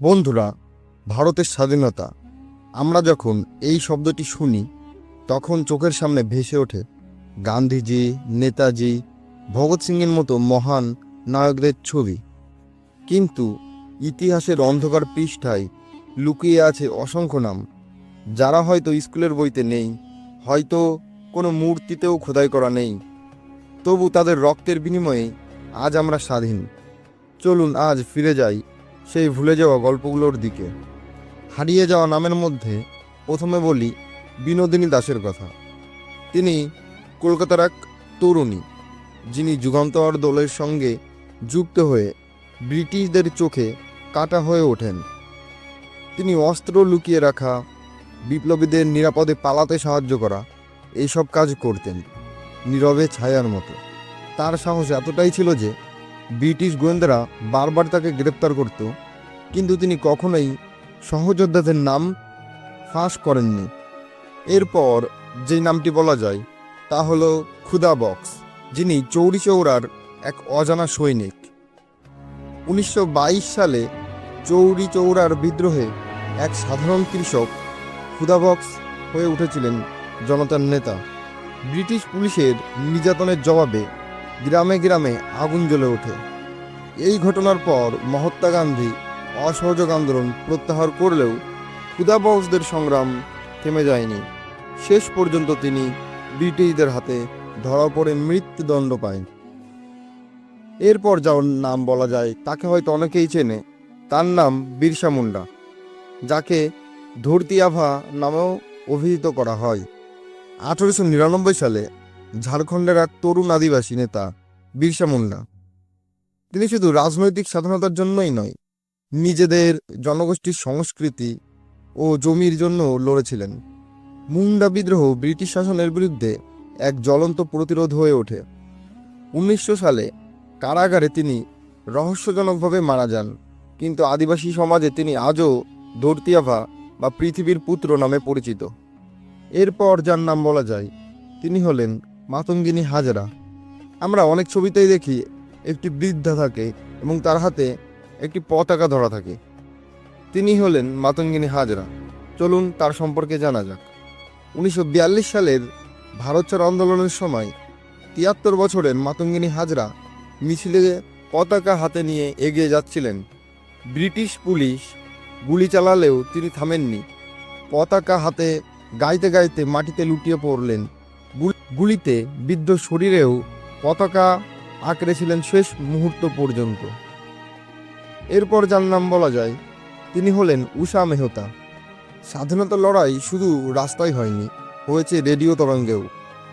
বন্ধুরা, ভারতের স্বাধীনতা। আমরা যখন এই শব্দটি শুনি, তখন চোখের সামনে ভেসে ওঠে গান্ধীজি, নেতাজি, ভগৎ সিংয়ের মতো মহান নায়কদের ছবি। কিন্তু ইতিহাসের অন্ধকার পৃষ্ঠায় লুকিয়ে আছে অসংখ্য নাম। যারা হয়তো স্কুলের বইতে নেই, হয়তো কোনো মূর্তিতেও খোদাই করা নেই। তবু তাদের রক্তের বিনিময়ে আজ আমরা স্বাধীন। চলুন আজ ফিরে যাই সেই ভুলে যাওয়া গল্পগুলোর দিকে। হারিয়ে যাওয়া নামের মধ্যে প্রথমে বলি বিনোদিনী দাসের কথা। তিনি কলকাতার এক তরুণী, যিনি যুগান্তর দলের সঙ্গে যুক্ত হয়ে ব্রিটিশদের চোখে কাটা হয়ে ওঠেন। তিনি অস্ত্র লুকিয়ে রাখা, বিপ্লবীদের নিরাপদে পালাতে সাহায্য করা, এইসব কাজ করতেন, নীরবে ছায়ার মতো। তার সাহস এতটাই ছিল যে ব্রিটিশ গোয়েন্দারা বারবার তাকে গ্রেপ্তার করত, কিন্তু তিনি কখনোই সহযোদ্ধাদের নাম ফাঁস করেননি। এরপর যে নামটি বলা যায়, তা হলো ক্ষুদা বক্স, যিনি চৌরি চৌরার এক অজানা সৈনিক। উনিশশো বাইশ সালে চৌরি চৌরার বিদ্রোহে এক সাধারণ কৃষক ক্ষুদা বক্স হয়ে উঠেছিলেন জনতার নেতা। ব্রিটিশ পুলিশের নির্যাতনের জবাবে গ্রামে গ্রামে আগুন জ্বলে ওঠে। এই ঘটনার পর মহাত্মা গান্ধী অসহযোগ আন্দোলন প্রত্যাহার করলেও ক্ষুদাবক্সদের সংগ্রাম থেমে যায়নি। শেষ পর্যন্ত তিনি ব্রিটিশদের হাতে ধরা পড়ে মৃত্যুদণ্ড পায়। এরপর যার নাম বলা যায়, তাকে হয়তো অনেকেই চেনে, তার নাম বিরসা মুন্ডা, যাকে ধরতি আভা নামেও অভিহিত করা হয়। আঠেরোশো নিরানব্বই সালে ঝাড়খণ্ডের এক তরুণ আদিবাসী নেতা, বিরসা মুন্ডা তিনি শুধু রাজনৈতিক স্বাধীনতার জন্যই নয়, নিজেদের জনগোষ্ঠীর সংস্কৃতি ও জমির জন্য লড়েছিলেন। মুন্ডা বিদ্রোহ ব্রিটিশ শাসনের বিরুদ্ধে এক জ্বলন্ত প্রতিরোধ হয়ে ওঠে। উনিশশো সালে কারাগারে তিনি রহস্যজনকভাবে মারা যান, কিন্তু আদিবাসী সমাজে তিনি আজও ধরতিয়াভা বা পৃথিবীর পুত্র নামে পরিচিত। এরপর যার নাম বলা যায়, তিনি হলেন মাতঙ্গিনী হাজরা। আমরা অনেক ছবিতেই দেখি একটি বৃদ্ধা থাকে এবং তার হাতে একটি পতাকা ধরা থাকে। তিনি হলেন মাতঙ্গিনী হাজরা। চলুন তার সম্পর্কে জানা যাক। উনিশশো বিয়াল্লিশ সালের ভারত ছাড় আন্দোলনের সময় তিয়াত্তর বছরের মাতঙ্গিনী হাজরা মিছিলে পতাকা হাতে নিয়ে এগিয়ে যাচ্ছিলেন। ব্রিটিশ পুলিশ গুলি চালালেও তিনি থামেননি। পতাকা হাতে গাইতে গাইতে মাটিতে লুটিয়ে পড়লেন গুলিতে বিদ্ধ শরীরেও পতাকা আঁকড়েছিলেন শেষ মুহূর্ত পর্যন্ত। এরপর যার নাম বলা যায়, তিনি হলেন উষা মেহতা। স্বাধীনতা লড়াই শুধু রাস্তায় হয়নি, হয়েছে রেডিও তরঙ্গেও।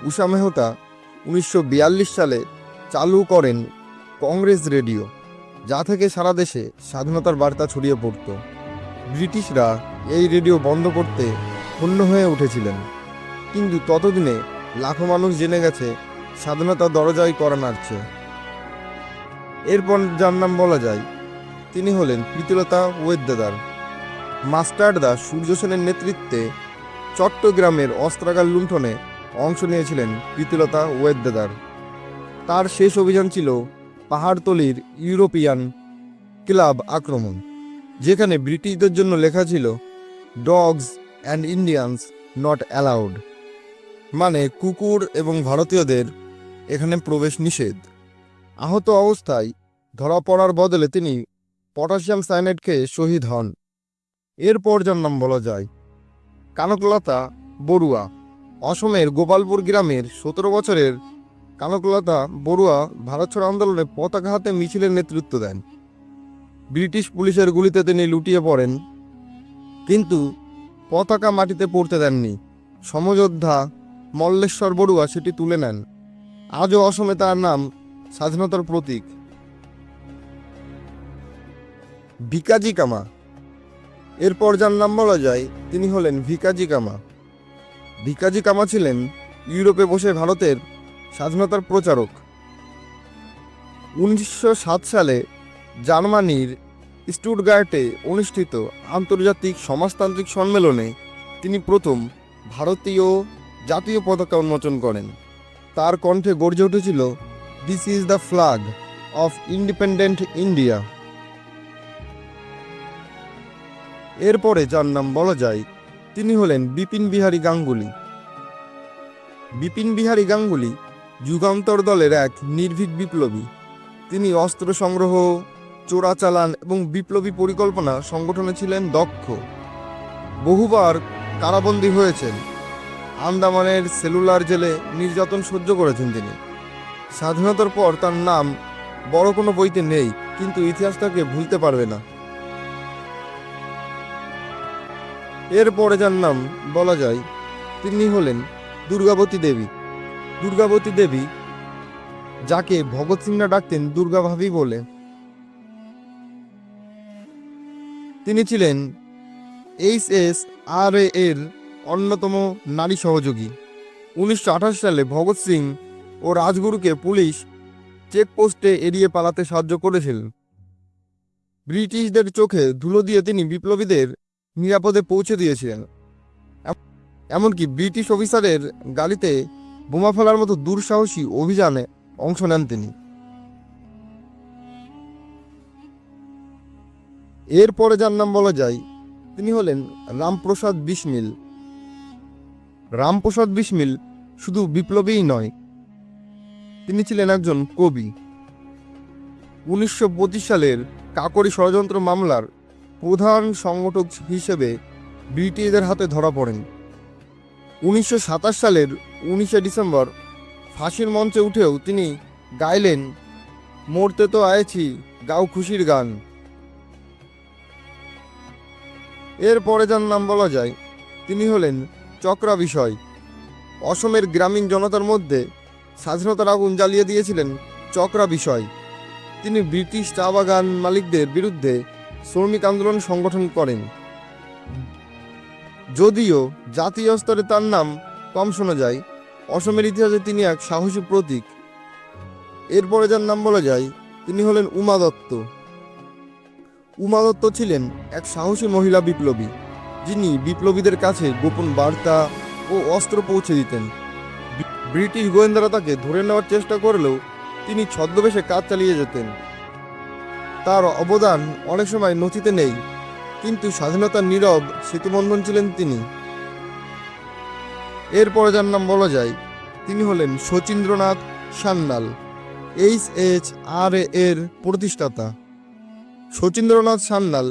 উষা মেহতা উনিশশো বিয়াল্লিশ সালে চালু করেন কংগ্রেস রেডিও, যা থেকে সারা দেশে স্বাধীনতার বার্তা ছড়িয়ে পড়ত। ব্রিটিশরা এই রেডিও বন্ধ করতে ক্ষুণ্ণ হয়ে উঠেছিলেন। কিন্তু ততদিনে লাখো মানুষ জেনে গেছে স্বাধীনতা দরজাই করা নাড়ছে। এরপর যার নাম বলা যায়, তিনি হলেন প্রীতিলতা ওয়েদ্দেদার মাস্টার দাস সূর্য সেনের নেতৃত্বে চট্টগ্রামের অস্ত্রাগার লুণ্ঠনে অংশ নিয়েছিলেন প্রীতিলতা ওয়েদ্দেদার তার শেষ অভিযান ছিল পাহাড়তলির ইউরোপিয়ান ক্লাব আক্রমণ, যেখানে ব্রিটিশদের জন্য লেখা ছিল dogs and Indians not allowed মানে কুকুর এবং ভারতীয়দের এখানে প্রবেশ নিষেধ। আহত অবস্থায় ধরা পড়ার বদলে তিনি পটাশিয়াম সায়ানাইড খেয়ে শহীদ হন। এরপর যার নাম বলা যায়, কানকলতা বড়ুয়া। অসমের গোপালপুর গ্রামের সতেরো বছরের কানকলতা বড়ুয়া ভারত ছাড়ো আন্দোলনে পতাকা হাতে মিছিলের নেতৃত্ব দেন। ব্রিটিশ পুলিশের গুলিতে তিনি লুটিয়ে পড়েন, কিন্তু পতাকা মাটিতে পড়তে দেননি। সমযোদ্ধা মল্লেশ্বর বড়ুয়া সেটি তুলে নেন। আজও অসমে তার নাম স্বাধীনতার প্রতীক। ভিকাজি কামা। এরপর যার নাম বলা যায়, তিনি হলেন ভিকাজি কামা। ভিকাজি কামা ছিলেন ইউরোপে বসে ভারতের স্বাধীনতার প্রচারক। উনিশশো সাত সালে জার্মানির স্টুটগার্টে অনুষ্ঠিত আন্তর্জাতিক সমাজতান্ত্রিক সম্মেলনে তিনি প্রথম ভারতীয় জাতীয় পতাকা উন্মোচন করেন। তার কণ্ঠে গর্জে উঠেছিল this is the flag of independent India এরপরে যার নাম বলা যায়, তিনি হলেন বিপিন বিহারী গাঙ্গুলি। বিপিন বিহারী গাঙ্গুলি যুগান্তর দলের এক নির্ভীক বিপ্লবী। তিনি অস্ত্র সংগ্রহ চোরাচালান এবং বিপ্লবী পরিকল্পনা সংগঠনে ছিলেন দক্ষ। বহুবার কারাবন্দী হয়েছেন। আন্দামানের সেলুলার জেলে নির্যাতন সহ্য করেছেন তিনি। স্বাধীনতার পর তার নাম বড় কোনো বইতে নেই, কিন্তু ইতিহাস তাকে ভুলতে পারবে না। এরপরে যার নাম বলা যায়, তিনি হলেন দুর্গাবতী দেবী। দুর্গাবতী দেবী, যাকে ভগৎ সিংরা ডাকতেন দুর্গা ভাবি বলে। তিনি ছিলেন এইচ এস আর এর অন্যতম নারী সহযোগী। উনিশশো আঠাশ সালে ভগৎ সিং ও রাজগুরুকে পুলিশ চেকপোস্টে এড়িয়ে পালাতে সাহায্য করেছিলেন। ব্রিটিশদের চোখে ধুলো দিয়ে তিনি বিপ্লবীদের নিরাপদে পৌঁছে দিয়েছিলেন। এমনকি ব্রিটিশ অফিসারের গাড়িতে বোমা ফেলার মতো দুঃসাহসী অভিযানে অংশ নেন তিনি। এরপরে যার নাম বলা যায়, তিনি হলেন রামপ্রসাদ বিসমিল। রামপ্রসাদ বিসমিল শুধু বিপ্লবীই নয়, তিনি ছিলেন একজন কবি। উনিশশো পঁচিশ সালের কাকরি ষড়যন্ত্র মামলার প্রধান সংগঠক হিসেবে ব্রিটিশদের হাতে ধরা পড়েন। উনিশশো সাতাশ সালের উনিশে ডিসেম্বর ফাঁসির মঞ্চে উঠেও তিনি গাইলেন, মরতে তো আয়েছি, গাও খুশির গান। এরপরে যার নাম বলা যায়, তিনি হলেন চক্রা বিষয়। অসমের গ্রামীণ জনতার মধ্যে স্বাধীনতার আগুন জ্বালিয়ে দিয়েছিলেন চক্রা বিষয়। তিনি ব্রিটিশ চা বাগান মালিকদের বিরুদ্ধে শ্রমিক আন্দোলন সংগঠন করেন। যদিও জাতীয় স্তরে তার নাম কম শোনা যায়, অসমের ইতিহাসে তিনি এক সাহসী প্রতীক। এরপরে যার নাম বলা যায়, তিনি হলেন উমা দত্ত। উমা দত্ত ছিলেন এক সাহসী মহিলা বিপ্লবী। যিনি বিপ্লবীদের কাছে গোপন বার্তা ও অস্ত্র পৌঁছে দিতেন। ব্রিটিশ গোয়েন্দারা তাকে ধরে নেওয়ার চেষ্টা করলেও তিনি ছদ্মবেশে কাজ চালিয়ে যেতেন। তার অবদান অনেক সময় নথিতে নেই, কিন্তু স্বাধীনতার নীরব সেতুবন্ধন ছিলেন তিনি। এরপরে যার নাম বলা যায়, তিনি হলেন Sachindranath Sanyal, H H R এর প্রতিষ্ঠাতা। শচীন্দ্রনাথ সান্যাল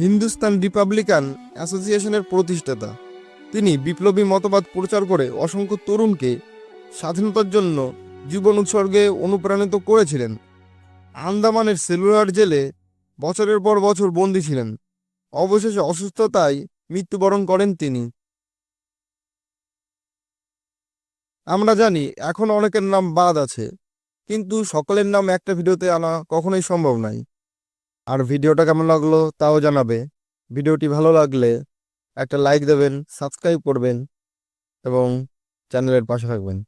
হিন্দুস্তান রিপাবলিকান অ্যাসোসিয়েশনের প্রতিষ্ঠাতা। তিনি বিপ্লবী মতবাদ প্রচার করে অসংখ্য তরুণকে স্বাধীনতার জন্য জীবন উৎসর্গে অনুপ্রাণিত করেছিলেন। আন্দামানের সেলুলার জেলে বছরের পর বছর বন্দী ছিলেন। অবশেষে অসুস্থতায় মৃত্যুবরণ করেন তিনি। আমরা জানি এখন অনেকের নাম বাদ আছে, কিন্তু সকলের নাম একটা ভিডিওতে আনা কখনোই সম্ভব নয় আর ভিডিওটা কেমন লাগল তাও জানাবে। ভিডিওটি ভালো লাগলে একটা লাইক দেবেন সাবস্ক্রাইব করবেন এবং চ্যানেলের পাশে থাকবেন।